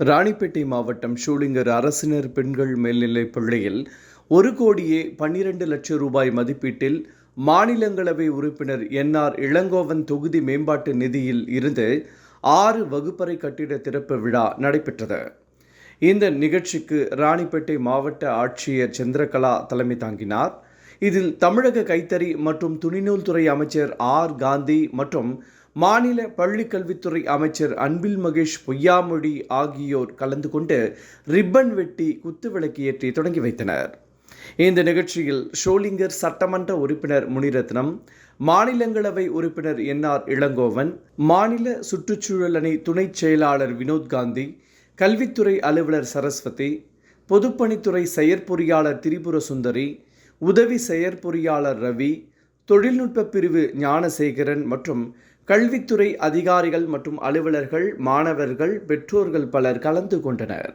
ராணிப்பேட்டை மாவட்டம் ஷூலிங்கர் அரசினர் பெண்கள் மேல்நிலைப் பள்ளியில் ஒரு கோடியே பன்னிரண்டு லட்சம் ரூபாய் மதிப்பீட்டில் மாநிலங்களவை உறுப்பினர் என்ஆர் இளங்கோவன் தொகுதி மேம்பாட்டு நிதியில் இருந்து ஆறு வகுப்பறை கட்டிட திறப்பு விழா நடைபெற்றது. இந்த நிகழ்ச்சிக்கு ராணிப்பேட்டை மாவட்ட ஆட்சியர் சந்திரகலா தலைமை தாங்கினார். இதில் தமிழக கைத்தறி மற்றும் துணிநூல் துறை அமைச்சர் ஆர் காந்தி மற்றும் மாநில பள்ளிக்கல்வித்துறை அமைச்சர் அன்பில் மகேஷ் பொய்யாமொழி ஆகியோர் கலந்து கொண்டு ரிப்பன் வெட்டி குத்துவிளக்கு ஏற்றி தொடங்கி வைத்தனர். இந்த நிகழ்ச்சியில் ஷோலிங்கர் சட்டமன்ற உறுப்பினர் முனிரத்னம் மாநிலங்களவை உறுப்பினர் என்ஆர் இளங்கோவன் மாநில சுற்றுச்சூழல் அணி துணைச் செயலாளர் வினோத் காந்தி கல்வித்துறை அலுவலர் சரஸ்வதி பொதுப்பணித்துறை செயற்பொறியாளர் திரிபுர சுந்தரி உதவி செயற்பொறியாளர் ரவி தொழில்நுட்ப பிரிவு ஞானசேகரன் மற்றும் கல்வித்துறை அதிகாரிகள் மற்றும் அலுவலர்கள் மாணவர்கள் பெற்றோர்கள் பலர் கலந்து கொண்டனர்.